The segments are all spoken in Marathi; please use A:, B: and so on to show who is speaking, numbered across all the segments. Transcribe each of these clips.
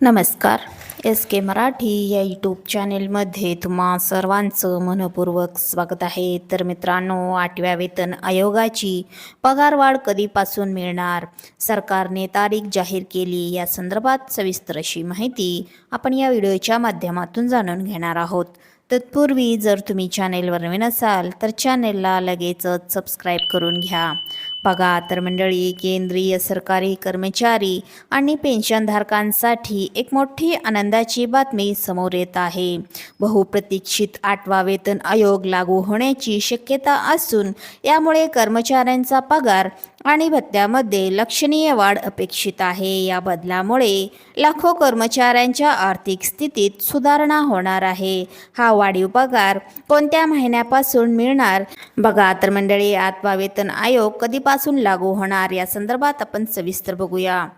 A: नमस्कार. एस के मराठी या यूट्यूब चॅनेलमध्ये तुम्हा सर्वांचं मनपूर्वक स्वागत आहे. तर मित्रांनो आठव्या वेतन आयोगाची पगारवाढ कधीपासून मिळणार? सरकारने तारीख जाहीर केली. या संदर्भात सविस्तर अशी माहिती आपण या व्हिडिओच्या माध्यमातून जाणून घेणार आहोत. तत्पूर्वी जर तुम्ही चॅनेलवर नवीन असाल तर चॅनेलला लगेचच सबस्क्राईब करून घ्या. बघा तर मंडळी केंद्रीय सरकारी कर्मचारी आणि पेन्शनधारकांसाठी एक मोठी आनंदाची बातमी समोर येत आहे. बहुप्रतीक्षित आठवा वेतन आयोग लागू होण्याची शक्यता असून यामुळे कर्मचाऱ्यांचा पगार आणि भत्त्यामध्ये लक्षणीय वाढ अपेक्षित आहे. या बदलामुळे लाखो कर्मचाऱ्यांच्या आर्थिक स्थितीत सुधारणा होणार आहे. हा वाढीव पगार कोणत्या महिन्यापासून मिळणार? बघा तर मंडळी आत्मा वेतन आयोग कधीपासून लागू होणार. या संदर्भात आपण सविस्तर बघूया.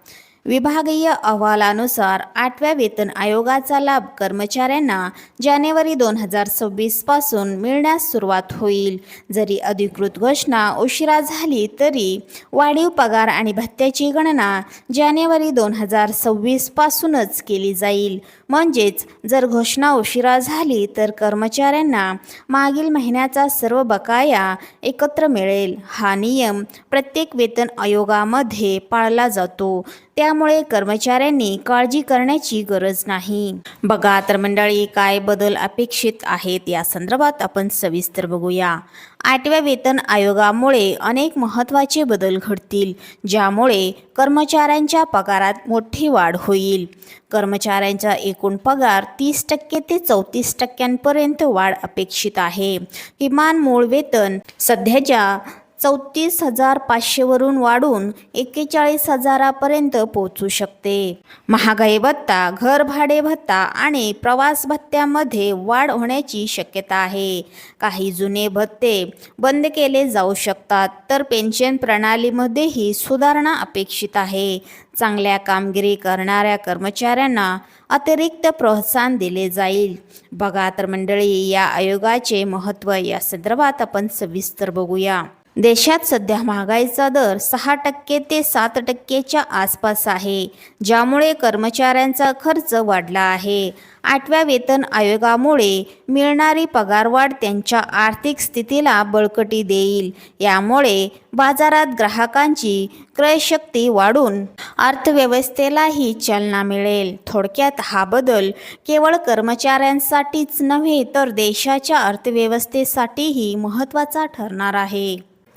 A: विभागीय अहवालानुसार आठव्या वेतन आयोगाचा लाभ कर्मचाऱ्यांना जानेवारी दोन हजार सव्वीसपासून मिळण्यास सुरुवात होईल. जरी अधिकृत घोषणा उशिरा झाली तरी वाढीव पगार आणि भत्त्याची गणना जानेवारी दोन हजार सव्वीसपासूनच केली जाईल. म्हणजेच जर घोषणा उशिरा झाली तर कर्मचाऱ्यांना मागील महिन्याचा सर्व बकाया एकत्र मिळेल. हा नियम प्रत्येक वेतन आयोगामध्ये पाळला जातो. त्यामुळे कर्मचाऱ्यांनी काळजी करण्याची गरज नाही. बघा तर मंडळी काय बदल अपेक्षित आहेत या संदर्भात आपण सविस्तर बघूया. आठव्या वेतन आयोगामुळे अनेक महत्त्वाचे बदल घडतील ज्यामुळे कर्मचाऱ्यांच्या पगारात मोठी वाढ होईल. कर्मचाऱ्यांचा एकूण पगार तीस टक्के ते चौतीस टक्क्यांपर्यंत वाढ अपेक्षित आहे. किमान मूळ वेतन सध्याच्या चौतीस हजार पाचशेवरून वाढून एक्केचाळीस हजारापर्यंत पोहोचू शकते. महागाई भत्ता घर भाडे भत्ता आणि प्रवास भत्त्यामध्ये वाढ होण्याची शक्यता आहे. काही जुने भत्ते बंद केले जाऊ शकतात तर पेन्शन प्रणालीमध्येही सुधारणा अपेक्षित आहे. चांगल्या कामगिरी करणाऱ्या कर्मचाऱ्यांना अतिरिक्त प्रोत्साहन दिले जाईल. बघा तर मंडळी या आयोगाचे महत्त्व या संदर्भात आपण सविस्तर बघूया. देशात सध्या महागाईचा दर सहा टक्के ते सात टक्केच्या आसपास आहे ज्यामुळे कर्मचाऱ्यांचा खर्च वाढला आहे. आठव्या वेतन आयोगामुळे मिळणारी पगारवाढ त्यांच्या आर्थिक स्थितीला बळकटी देईल. यामुळे बाजारात ग्राहकांची क्रयशक्ती वाढून अर्थव्यवस्थेलाही चालना मिळेल. थोडक्यात हा बदल केवळ कर्मचाऱ्यांसाठीच नव्हे तर देशाच्या अर्थव्यवस्थेसाठीही महत्त्वाचा ठरणार आहे.